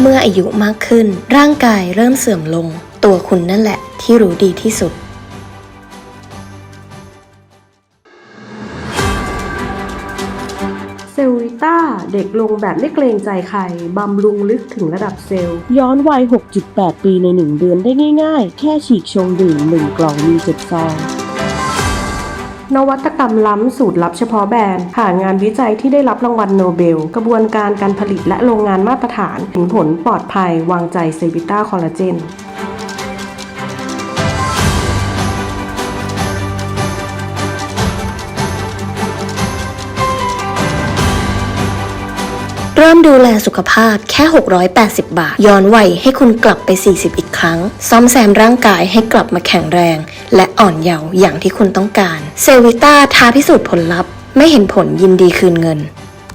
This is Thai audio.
เมื่ออายุมากขึ้น ร่างกายเริ่มเสื่อมลง ตัวคุณนั่นแหละที่รู้ดีที่สุด เซลวิต้าเด็กลงแบบไม่เกรงใจใคร บำรุงลึกถึงระดับเซลล์ ย้อนวัย 6.8 ปีใน 1 เดือนได้ง่าย ๆ แค่ฉีกชงดื่ม 1 กล่องมี7ซอง นวัตกรรมล้ำสูตรลับเฉพาะแบรนด์ ผ่านงานวิจัยที่ได้รับรางวัลโนเบล กระบวนการการผลิตและโรงงานมาตรฐานเห็นผลปลอดภัยวางใจเซวิต้าคอลลาเจนเริ่มดูแลสุขภาพแค่ 680 บาท ย้อนวัยให้คุณกลับไป 40 อีกครั้ง ซ่อมแซมร่างกายให้กลับมาแข็งแรง อ่อนเยาว์อย่างที่คุณต้องการ เซลวิต้าท้าพิสูจน์ผลลัพธ์ ไม่เห็นผลยินดีคืนเงิน